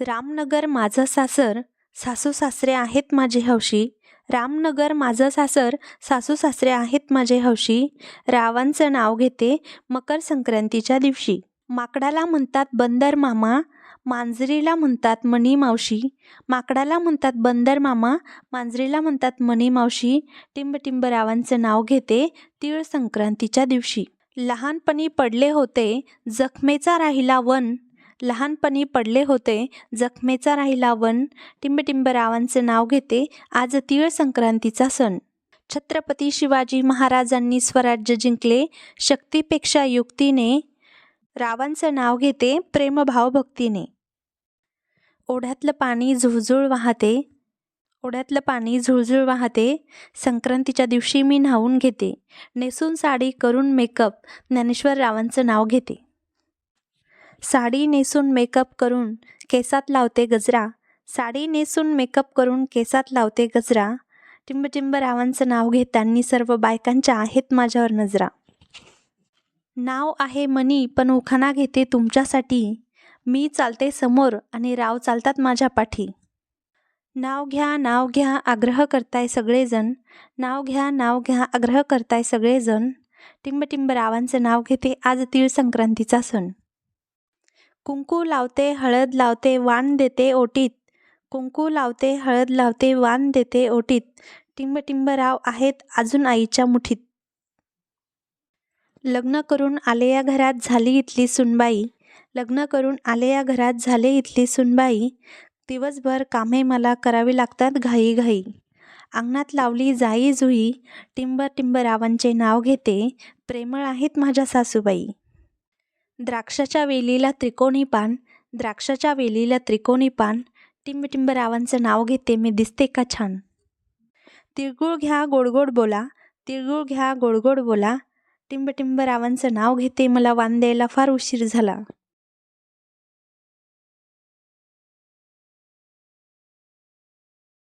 रामनगर माझं सासर सासू सासरे आहेत माझे हौशी. रामनगर माझं सासर सासू सासरे आहेत माझे हौशी. रावांचं नाव घेते मकर संक्रांतीच्या दिवशी. माकडाला म्हणतात बंदर मामा मांजरीला म्हणतात मणी मावशी. माकडाला म्हणतात बंदर मामा मांजरीला म्हणतात मणी मावशी. टिंबटिंब रावांचं नाव घेते तीळ संक्रांतीच्या दिवशी. लहानपणी पडले होते जखमेचा राहिला वन. लहानपणी पडले होते. जखमेचा राहिला वन. टिंब नाव घेते. आज तीळ संक्रांतीचा सण. छत्रपती शिवाजी महाराजांनी स्वराज्य जिंकले. शक्तीपेक्षा युक्तीने रावांचं नाव घेते. प्रेमभाव भक्तीने. ओढ्यातलं पाणी झुळझुळ वाहते. ओढ्यातलं पाणी झुळझुळ वाहते. संक्रांतीच्या दिवशी मी न्हावून घेते. नेसून साडी करून मेकअप ज्ञानेश्वर रावांचं नाव घेते. साडी नेसून मेकअप करून केसात लावते गजरा. साडी नेसून मेकअप करून केसात लावते गजरा. टिंबटिंब रावांचं नाव घेतांनी सर्व बायकांच्या आहेत माझ्यावर नजरा. नाव आहे मनी पण उखाणा घेते तुमच्यासाठी. मी चालते समोर आणि राव चालतात माझ्या पाठी. नाव घ्या नाव घ्या आग्रह करताय सगळेजण. नाव घ्या नाव घ्या आग्रह करताय सगळेजण. टिंबटिंब रावांचं नाव घेते आज तीळ संक्रांतीचा सण. कुंकू लावते हळद लावते वाण देते ओटीत. कुंकू लावते हळद लावते वाण देते ओटीत. टिंब राव आहेत अजून आईच्या मुठीत. लग्न करून आले या घरात झाली इथली सुनबाई. लग्न करून आले या घरात झाले इथली सुनबाई. दिवसभर कामे मला करावी लागतात घाई घाई. अंगणात लावली जाई जुई. टिंब टिंबरावांचे नाव घेते. प्रेमळ आहेत माझ्या सासूबाई. द्राक्षाच्या वेलीला त्रिकोणी पान द्राक्षाच्या वेलीला त्रिकोणी पान. टिंबटिंबरावांचं रावांचं नाव घेते मी दिसते का छान? तिळगुळ घ्या गोडगोड बोला. तिळगुळ घ्या गोडगोड बोला. टिंबटिंबरावांचं रावांचं नाव घेते मला वान द्यायला फार उशीर झाला.